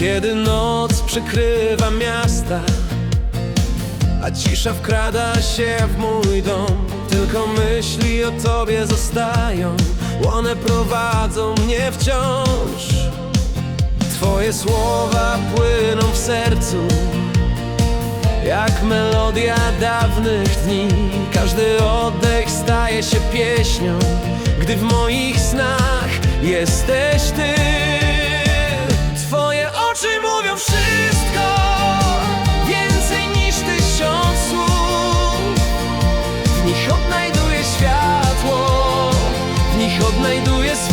Kiedy noc przykrywa miasta A cisza wkrada się w mój dom Tylko myśli o tobie zostają. One prowadzą mnie wciąż. Twoje słowa płyną w sercu Jak melodia dawnych dni. Każdy oddech staje się pieśnią Gdy w moich snach jesteś ty nich odnajduję światło. W nich odnajduję swój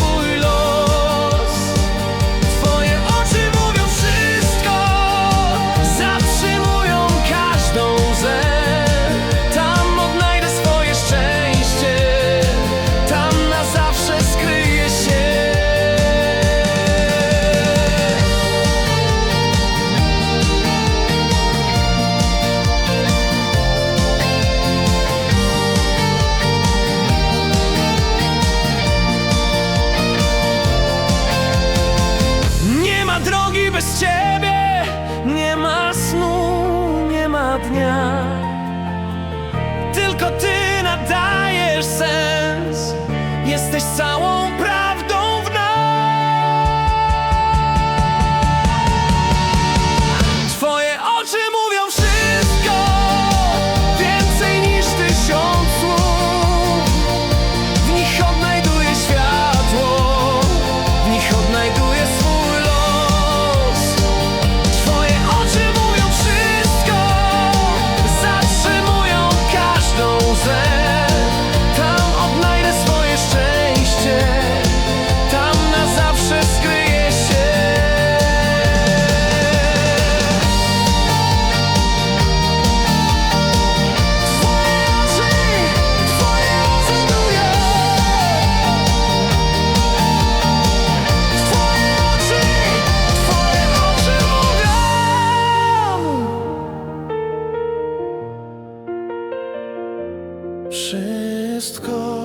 娘。Wszystko